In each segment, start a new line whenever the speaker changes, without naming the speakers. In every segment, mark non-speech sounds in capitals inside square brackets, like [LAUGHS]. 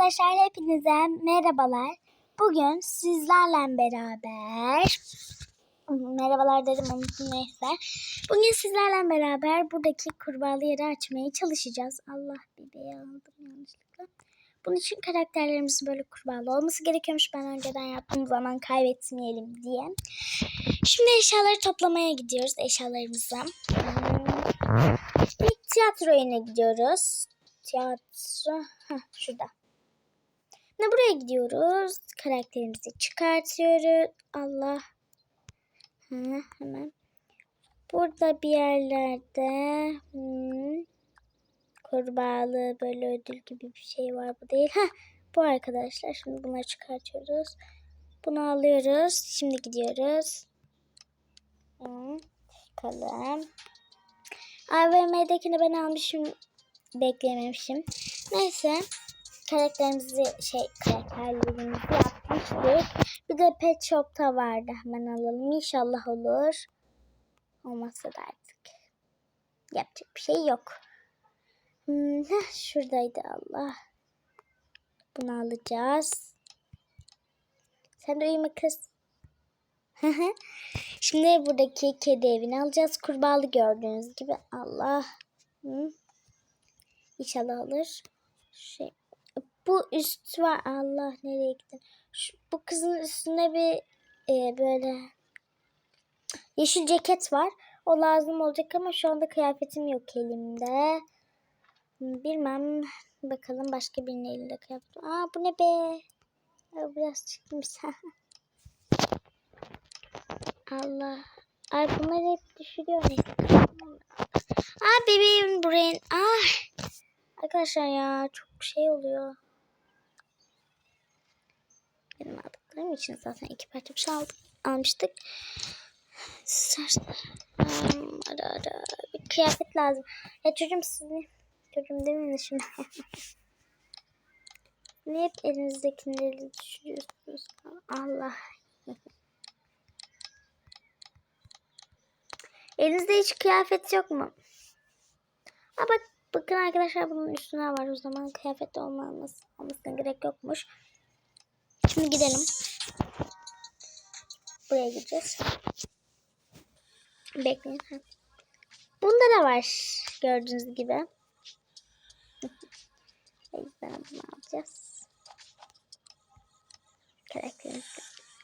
Arkadaşlar hepinize merhabalar. Bugün sizlerle beraber merhabalar dedim unuttum neyse. Bugün sizlerle beraber buradaki kurbağalı yeri açmaya çalışacağız. Allah bebeği aldım yanlışlıkla. Bunun için karakterlerimizin böyle kurbağalı olması gerekiyormuş. Ben önceden yaptığım zaman kaybetmeyelim diye. Şimdi eşyaları toplamaya gidiyoruz eşyalarımızı. İlk tiyatro oyuna gidiyoruz. Tiyatro. Heh, şurada. Ne buraya gidiyoruz. Karakterimizi çıkartıyoruz. Allah. Ha, hemen. Burada bir yerlerde hmm, kurbağalı böyle ödül gibi bir şey var. Bu değil. Heh, bu arkadaşlar. Şimdi bunları çıkartıyoruz. Bunu alıyoruz. Şimdi gidiyoruz. Hmm, bakalım. AVM'dekini ben almışım. Beklememişim. Neyse. Karakterimizi şey karakterlerimizi yapmıştık. Bir de Pet Shop'ta vardı. Hemen alalım. İnşallah olur. Olmazsa da artık. Yapacak bir şey yok. Hmm, şuradaydı Allah. Bunu alacağız. Sen de uyuma kız. Şimdi buradaki kedi evini alacağız. Kurbağalı gördüğünüz gibi. Allah. Hı. İnşallah alır. Şey, bu üst var. Allah nereye gittin? Şu, bu kızın üstünde bir e, böyle yeşil ceket var. O lazım olacak ama şu anda kıyafetim yok elimde. Bilmem. Bakalım başka birinin elinde kıyafet. Aa bu ne be? Biraz çıkmış. [LAUGHS] Allah. Ay bunlar hep düşürüyor. Aa bebeğim buraya. Ah. Arkadaşlar ya çok şey oluyor. Benim aldıklarım için zaten iki parça bir şey aldık, almıştık. Hmm, ara ara. Bir kıyafet lazım. Ya çocuğum siz ne? Çocuğum demeyin de şimdi. [LAUGHS] ne hep elinizdekileri düşürüyorsunuz? Allah. [LAUGHS] Elinizde hiç kıyafet yok mu? Aa bak bakın arkadaşlar bunun üstüne var. O zaman kıyafet olmaması, olmasına gerek yokmuş. Şimdi gidelim. Buraya gideceğiz. Bekleyin. Bunda da var. Gördüğünüz gibi. [LAUGHS] Yüzden bunu alacağız. Karakterimizi,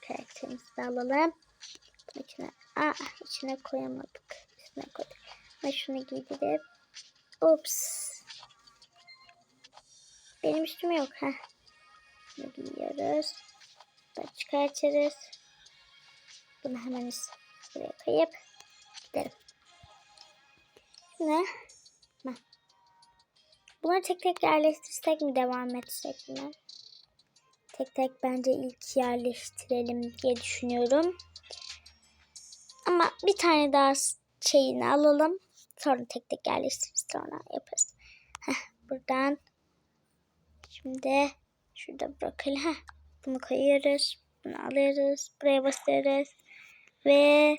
karakterimizi de alalım. Bunun içine, aa, içine koyamadık. Üstüne koyduk. Ve şunu giydirip. Ups. Benim üstüme yok. ha. Bunu giyiyoruz. Bunu çıkartırız. Bunu hemen buraya koyup gidelim. Ne? Bunları tek tek yerleştirsek mi devam etsek mi? Tek tek bence ilk yerleştirelim diye düşünüyorum. Ama bir tane daha şeyini alalım. Sonra tek tek yerleştiririz. Sonra yaparız. Heh, buradan. Şimdi şurada brokoli. Heh, bunu koyuyoruz. Bunu alıyoruz. Buraya basıyoruz. Ve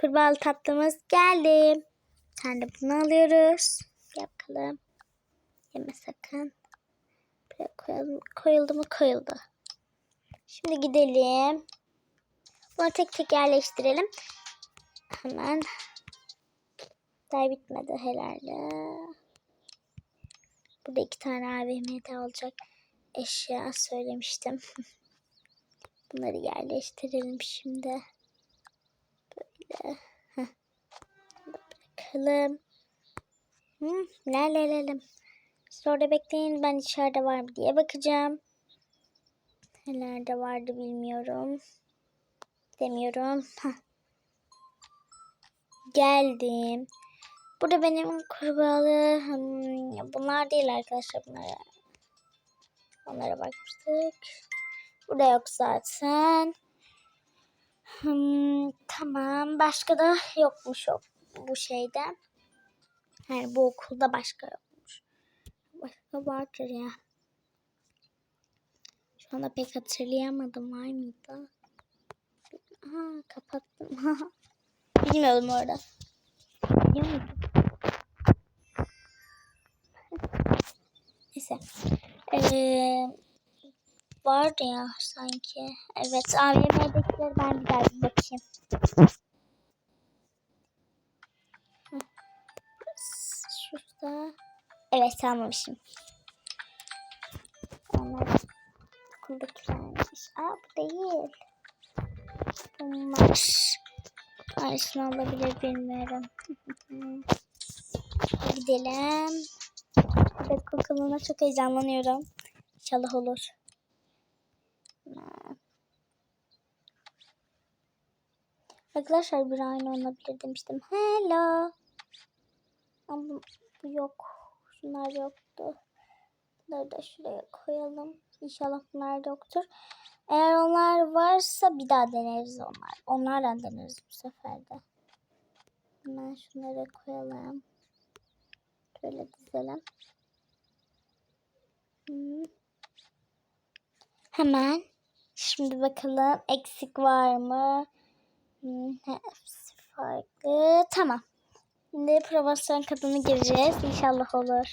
kurbağalı tatlımız geldi. Sen de bunu alıyoruz. Yapalım. Yeme sakın. Buraya koyalım. Koyuldu mu? Koyuldu. Şimdi gidelim. Bunu tek tek yerleştirelim. Hemen. Daha bitmedi herhalde. Burada iki tane AVM'de olacak eşya söylemiştim. [LAUGHS] Bunları yerleştirelim şimdi. Böyle. Heh. Bırakalım. Hı, lerlerelim. Sonra bekleyin ben içeride var mı diye bakacağım. Nelerde vardı bilmiyorum. Demiyorum. Geldim. Burada benim kurbağalı hmm, bunlar değil arkadaşlar bunlara. Onlara bakmıştık. Burada yok zaten. Hmm, tamam. Başka da yokmuş yok bu şeyde. Yani bu okulda başka yokmuş. Başka vardır ya. Şu anda pek hatırlayamadım. Var mıydı? Aha kapattım. [LAUGHS] Bilmiyordum orada. Biliyor muydum? Neyse. Ee, vardı ya sanki. Evet AVM'dekileri ben bir daha bir bakayım. Şurada. Evet almamışım. Onlar okuldakilermiş. Aa bu değil. Bunlar. Hangisini alabilir bilmiyorum. [LAUGHS] Gidelim. Bebek okuluna çok heyecanlanıyorum. İnşallah olur. Arkadaşlar bir aynı olabilir demiştim. Hello. Ama bu yok. Şunlar yoktu. Bunları da şuraya koyalım. İnşallah bunlar yoktur. Eğer onlar varsa bir daha deneriz onlar. Onlardan deneriz bu sefer de. Hemen şunları koyalım. Şöyle dizelim. Hmm. Hemen. Şimdi bakalım eksik var mı? Hmm, hepsi farklı. Tamam. Şimdi promosyon kadını gireceğiz. İnşallah olur.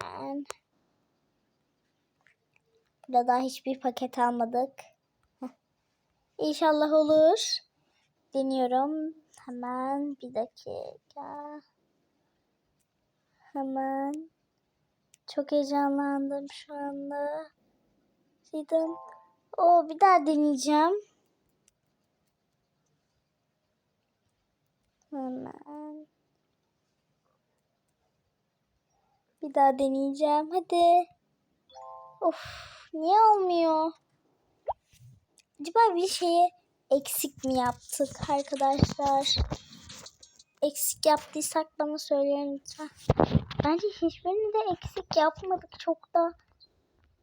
Hemen. Burada daha hiçbir paket almadık. Heh. İnşallah olur. Deniyorum. Hemen bir dakika. Hemen. Çok heyecanlandım şu anda. Dedim. O bir daha deneyeceğim. Hemen. Bir daha deneyeceğim. Hadi. Of, niye olmuyor? Acaba bir şeyi eksik mi yaptık arkadaşlar? Eksik yaptıysak bana söyleyin lütfen. Bence hiçbirini de eksik yapmadık. Çok da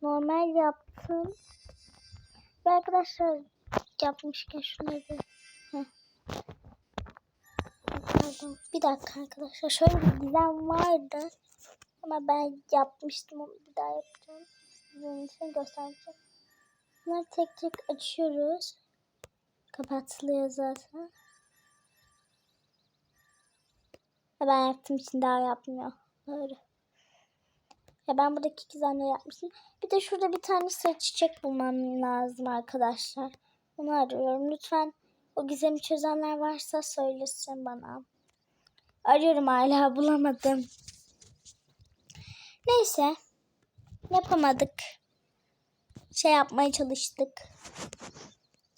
normal yaptım. Ve arkadaşlar yapmışken şunları Heh. Pardon. Bir dakika arkadaşlar. Şöyle bir gizem vardı. Ama ben yapmıştım onu bir daha yapacağım. Sizin için göstereceğim. Bunları tek tek açıyoruz. Kapatılıyor zaten. Ben yaptığım için daha yapmıyor. Böyle. Ya ben buradaki iki tane yapmıştım. Bir de şurada bir tane sarı çiçek bulmam lazım arkadaşlar. Onu arıyorum. Lütfen o gizemi çözenler varsa söylesin bana. Arıyorum hala bulamadım. Neyse. Yapamadık. Şey yapmaya çalıştık.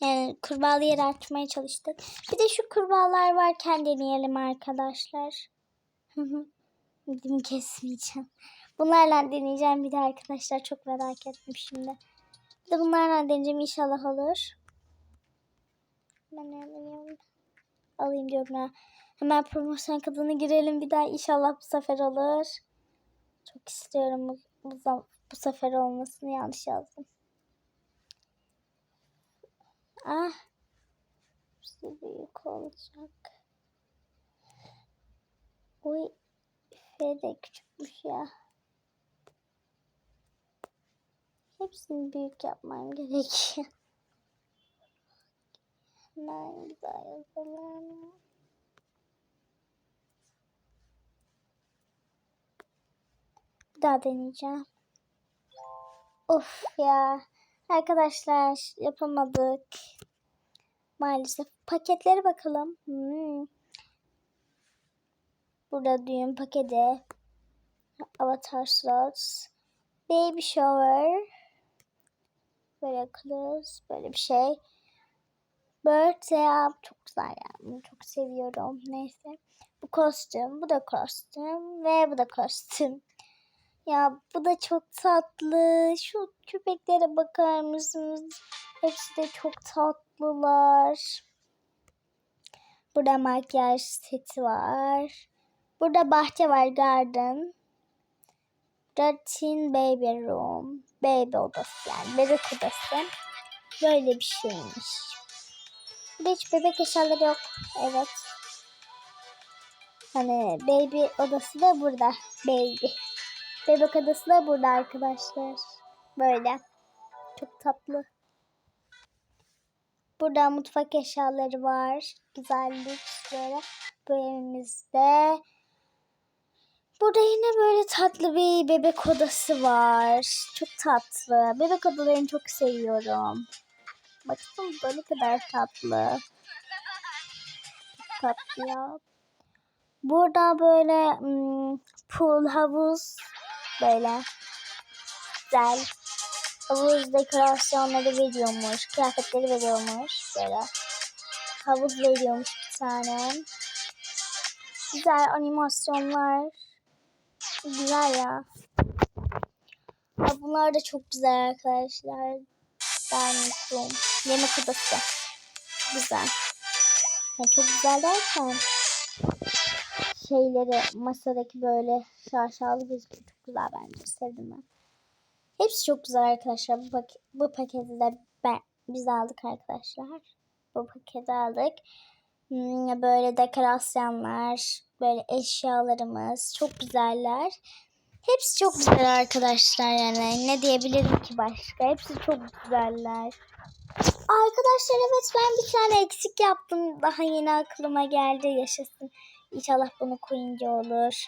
Yani kurbağalı yeri açmaya çalıştık. Bir de şu kurbağalar varken deneyelim arkadaşlar. Dilimi kesmeyeceğim. Bunlarla deneyeceğim bir de arkadaşlar. Çok merak ettim şimdi. Bir de bunlarla deneyeceğim inşallah olur. Ben alayım. Alayım diyorum ya. Hemen promosyon kadını girelim bir daha inşallah bu sefer olur. Çok istiyorum bu, bu, bu sefer olmasını yanlış yazdım. Ah. Hepsi büyük olacak. Uy. F de küçükmüş ya. Hepsini büyük yapmam gerekiyor. Hemen güzel yazalım. Bir daha deneyeceğim. Of ya. Arkadaşlar yapamadık. Maalesef. Paketlere bakalım. Hmm. Burada düğün paketi. Avatar slots. Baby shower. Böyle close. Böyle bir şey. Up. Çok güzel yani. Çok seviyorum. Neyse. Bu kostüm. Bu da kostüm. Ve bu da kostüm. [LAUGHS] Ya bu da çok tatlı. Şu köpeklere bakar mısınız? Hepsi de çok tatlılar. Burada makyaj seti var. Burada bahçe var garden. Teen baby room. Baby odası yani bebek odası. Böyle bir şeymiş. Burada hiç bebek eşyaları yok. Evet. Hani baby odası da burada. Baby. Bebek adası da burada arkadaşlar. Böyle. Çok tatlı. Burada mutfak eşyaları var. Güzellik böyle. Bu evimizde Burada yine böyle tatlı bir bebek odası var. Çok tatlı. Bebek odalarını çok seviyorum. Baksanıza ne kadar tatlı. Çok tatlı ya. Burada böyle hmm, pool havuz böyle güzel havuz dekorasyonları veriyormuş. Kıyafetleri veriyormuş böyle. Havuz veriyormuş bir tane. Güzel animasyonlar. Güzel ya. ya. Bunlar da çok güzel arkadaşlar. Room. Yemek odası. Güzel. Ya çok güzel derken şeyleri masadaki böyle şaşalı gözüküyor. Çok güzel bence. Sevdim ben. Hepsi çok güzel arkadaşlar. Bu, pak bu paketi de ben, biz aldık arkadaşlar. Bu paketi aldık. Hmm, Böyle dekorasyonlar, böyle eşyalarımız çok güzeller. Hepsi çok güzel arkadaşlar yani. Ne diyebilirim ki başka? Hepsi çok güzeller. Arkadaşlar evet ben bir tane eksik yaptım. Daha yeni aklıma geldi. Yaşasın. İnşallah bunu koyunca olur.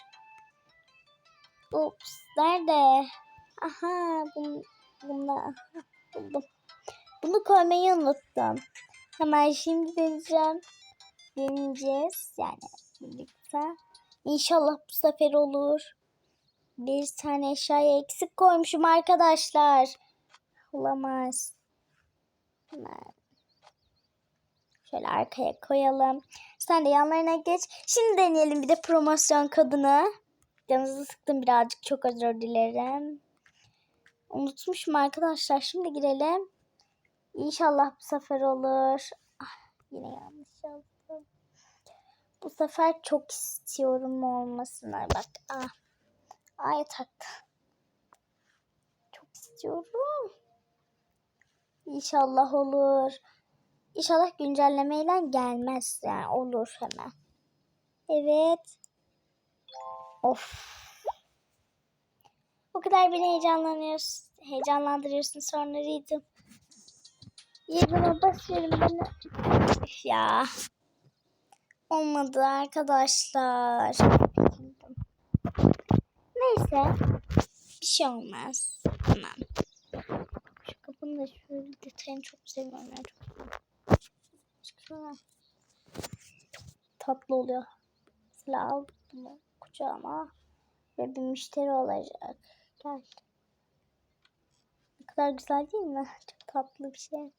Ups. Nerede? Aha. Bunu, bunu buldum. Bunu koymayı unuttum. Hemen şimdi deneyeceğim. Deneyeceğiz. Yani birlikte. İnşallah bu sefer olur. Bir tane eşyayı eksik koymuşum arkadaşlar. Olamaz. Hemen. Şöyle arkaya koyalım. Sen de yanlarına geç. Şimdi deneyelim bir de promosyon kodunu. Canınızı sıktım birazcık. Çok özür dilerim. Unutmuşum arkadaşlar. Şimdi girelim. İnşallah bu sefer olur. Ah, yine yanlış yazdım. Bu sefer çok istiyorum olmasını. Bak ah. Ay taktı. Çok istiyorum. İnşallah olur. İnşallah güncellemeyle gelmez yani olur hemen. Evet. Of. O kadar beni heyecanlanıyorsun. Heyecanlandırıyorsun sonra Reed'im. Yerime basıyorum. Üf ya. Olmadı arkadaşlar. Neyse. Bir şey olmaz. Tamam. Şu kapının da şöyle detayını çok seviyorum. Şöyle. Çok tatlı oluyor. Mesela aldım bunu kucağıma. Ve bir müşteri olacak. Gel. Ne kadar güzel değil mi? Çok tatlı bir şey.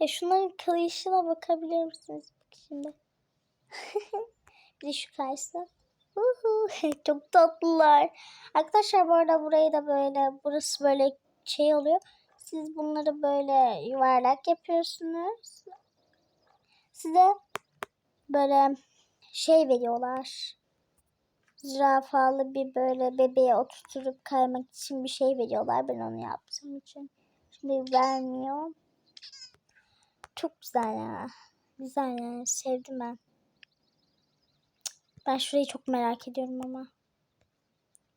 Ya şunların kayışına bakabilir misiniz? Şimdi. [LAUGHS] bir de şu. Uhu, [LAUGHS] Çok tatlılar. Arkadaşlar bu arada burayı da böyle burası böyle şey oluyor. Siz bunları böyle yuvarlak yapıyorsunuz. Size böyle şey veriyorlar. Zürafalı bir böyle bebeğe oturtup kaymak için bir şey veriyorlar. Ben onu yaptığım için. Şimdi vermiyor. Çok güzel ya. Güzel yani. Sevdim ben. Ben şurayı çok merak ediyorum ama.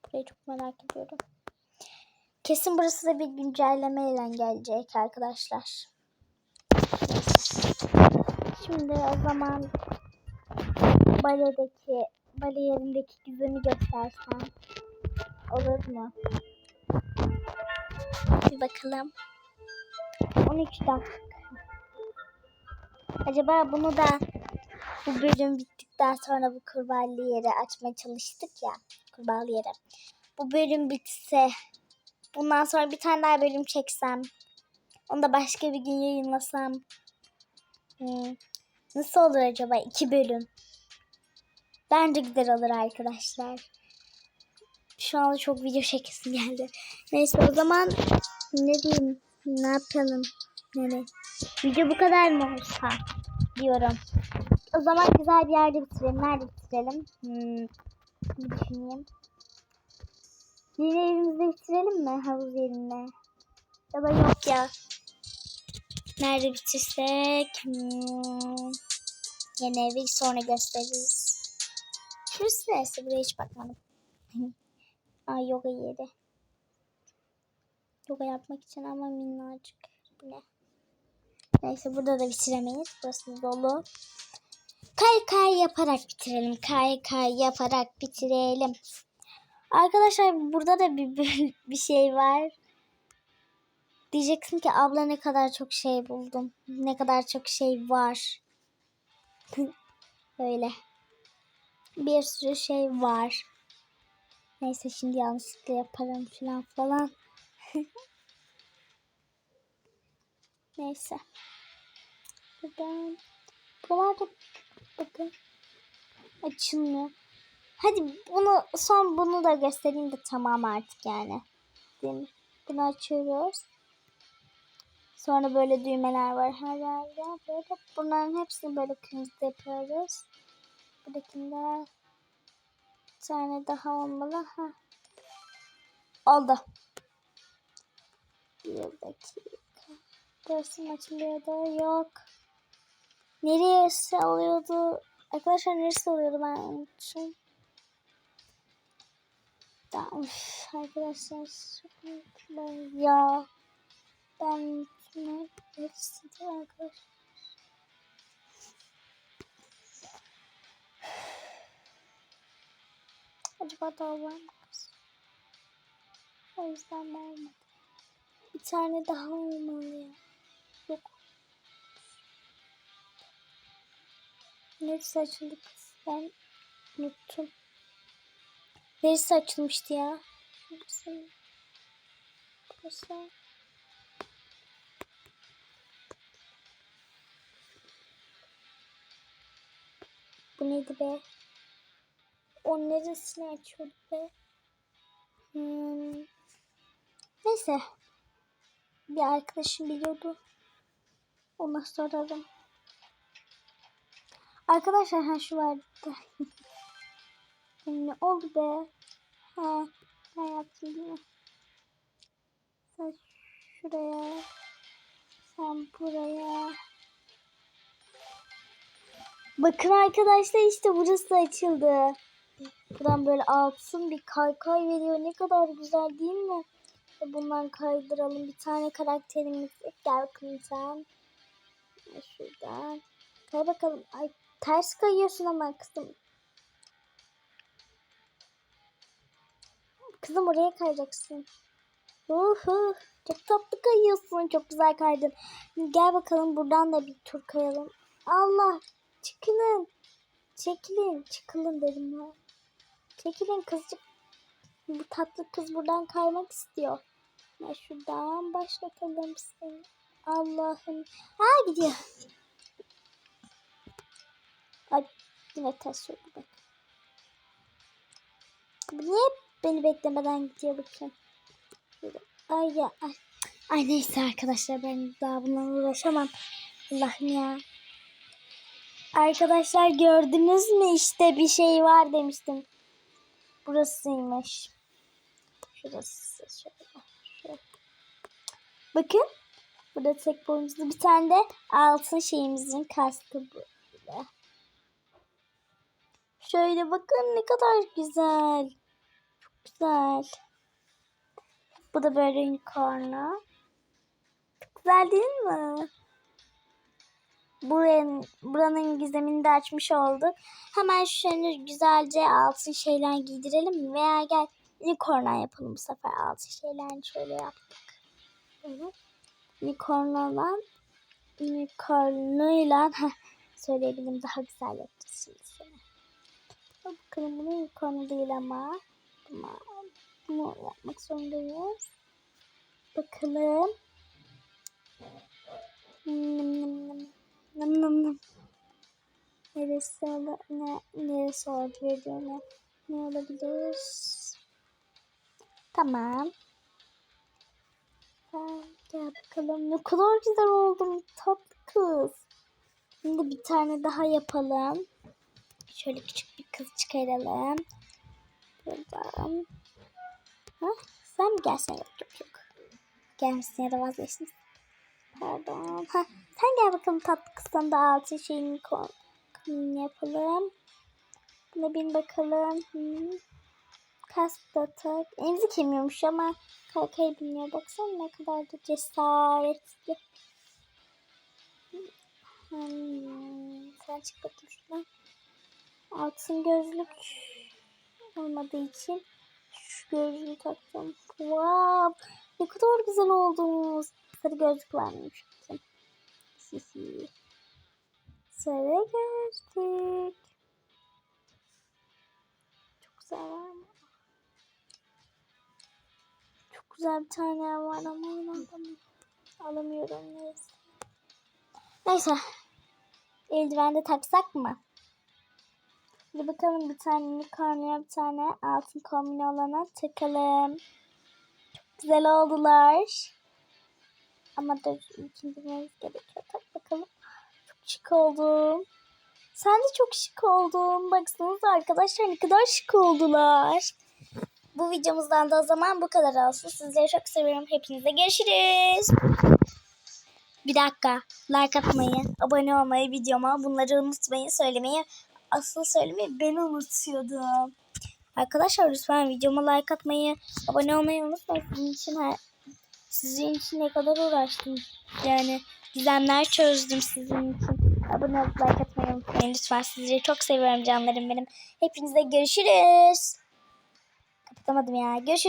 Burayı çok merak ediyorum. Kesin burası da bir güncellemeyle gelecek arkadaşlar. Şimdi o zaman baledeki bale yerindeki gizemi göstersem olur mu? Bir bakalım. 13 dakika. Acaba bunu da bu bölüm bittikten sonra bu kurbağalı yeri açmaya çalıştık ya. Kurbağalı yeri. Bu bölüm bitse bundan sonra bir tane daha bölüm çeksem. Onu da başka bir gün yayınlasam. Hmm. Nasıl olur acaba iki bölüm? Bence güzel olur arkadaşlar. Şu anda çok video çekesim geldi. Neyse o zaman ne diyeyim? Ne yapalım? Yani video bu kadar mı olsa diyorum. O zaman güzel bir yerde bitirelim. Nerede bitirelim? Hmm, bir düşüneyim. Yeni evimizde bitirelim mi? Havuz yerinde. Ya da yok ya. Nerede bitirsek? Hmm, yeni evi sonra gösteririz. Şurası neresi? Buraya hiç bakmadım. [LAUGHS] Ay yoga yeri. Yoga yapmak için ama minnacık. Bu ne? Neyse burada da bitiremeyiz. Burası dolu. Kay kay yaparak bitirelim. Kay kay yaparak bitirelim. Arkadaşlar burada da bir, bir, bir şey var. Diyeceksin ki abla ne kadar çok şey buldum. Ne kadar çok şey var. [LAUGHS] Böyle. Bir sürü şey var. Neyse şimdi yanlışlıkla yaparım falan falan. Neyse. Buradan. Buralarda bakın. Açılmıyor. Hadi bunu son bunu da göstereyim de tamam artık yani. Değil mi? Bunu açıyoruz. Sonra böyle düğmeler var her yerde. Böyle bunların hepsini böyle kırmızı yapıyoruz. Buradakinde bir tane daha olmalı. Ha. Oldu. Bir dakika. Burası mı açılıyordu? Yok. Neresi oluyordu? Arkadaşlar neresi oluyordu ben unuttum. Ya, üf, arkadaşlar ben ya ben ne neresi arkadaşlar acaba daha var mı o yüzden vermedim bir tane daha olmalı ya neresi açıldı kız ben unuttum Neresi açılmıştı ya? Burası. Burası. Bu neydi be? O neresini açıyordu be? Hmm. Neyse. Bir arkadaşım biliyordu. Ona sorarım. Arkadaşlar ha şu vardı. [LAUGHS] Ne oldu be? Ha, ben yaptım? Sen şuraya. Sen buraya. Bakın arkadaşlar işte burası açıldı. Buradan böyle altın bir kaykay veriyor. Ne kadar güzel değil mi? Bundan kaydıralım. Bir tane karakterimiz. Gel bakalım sen. Şuradan. Kay bakalım. Ay ters kayıyorsun ama kızım. Kızım oraya kayacaksın. Uhu, çok tatlı kayıyorsun. Çok güzel kaydın. Gel bakalım buradan da bir tur kayalım. Allah çekilin. Çekilin. Çıkılın dedim ya. Çekilin kızcık. Bu tatlı kız buradan kaymak istiyor. Ya şuradan başlatalım seni. Allah'ım. Ha gidiyor. Yine ters oldu bak. Bu niye beni beklemeden gidiyor bakayım. Ay ya ay. Ay neyse arkadaşlar ben daha bununla uğraşamam. Allah'ım ya. Arkadaşlar gördünüz mü işte bir şey var demiştim. Burasıymış. Şurası şöyle. Bakın. Burada tek boyunuzda bir tane de altın şeyimizin kaskı böyle. Şöyle bakın ne kadar güzel. Çok güzel. Bu da böyle unicorn'u. Çok güzel değil mi? Buranın, buranın gizemini de açmış olduk. Hemen şunu güzelce altın şeyler giydirelim veya gel unicorn'a yapalım bu sefer altın şeylerini şöyle yaptık. Evet. Unicorn'la unicorn'uyla [LAUGHS] söyleyebilirim daha güzel yapacağız şimdi seni. Bakalım bunu unicorn değil ama ama bunu yapmak zorundayız. Bakalım. Nım nım nım. Nım nım nım. Neresi, ola, ne, neresi olabilir diyor ne, ne olabilir? Tamam. Ha, gel bakalım. Ne kadar güzel oldum. Tatlı kız. Şimdi bir tane daha yapalım. Şöyle küçük bir kız çıkaralım. Buradan. Ha? Sen mi gelsen yok yok yok. Gelmişsin ya da vazgeçtin. Pardon. Ha, sen gel bakalım tatlı kızdan da altı şeyini kombin yapalım. Buna bin bakalım. Hmm. Kask da tak. Emzik yemiyormuş ama kaykayı bilmiyor. Baksana ne kadar da cesaretli. Hmm, sen çık bakayım şuradan. Altın gözlük olmadığı için şu gözlüğü taktım. Wow, ne kadar güzel oldunuz. Sarı gözlük varmış. Sarı gözlük. Çok güzel var? Çok güzel bir tane var ama alamıyorum. Alamıyorum neyse. Neyse. Eldiven de taksak mı? Hadi bakalım bir tane unicorn'a bir tane altın kombine olana takalım. Çok güzel oldular. Ama dur ikinci gerekiyor. Tak bakalım. Çok şık oldum. Sen de çok şık oldun. Baksanıza arkadaşlar ne kadar şık oldular. Bu videomuzdan da o zaman bu kadar olsun. Sizleri çok seviyorum. Hepinize görüşürüz. Bir dakika. Like atmayı, abone olmayı videoma bunları unutmayın. Söylemeyi, asıl söylemeyi ben unutuyordum. Arkadaşlar lütfen videoma like atmayı, abone olmayı unutmayın. Sizin için her, sizin için ne kadar uğraştım. Yani gizemler çözdüm sizin için. Abone olup like atmayı unutmayın lütfen. Sizleri çok seviyorum canlarım benim. Hepinize görüşürüz. Kapatamadım ya. Görüşürüz.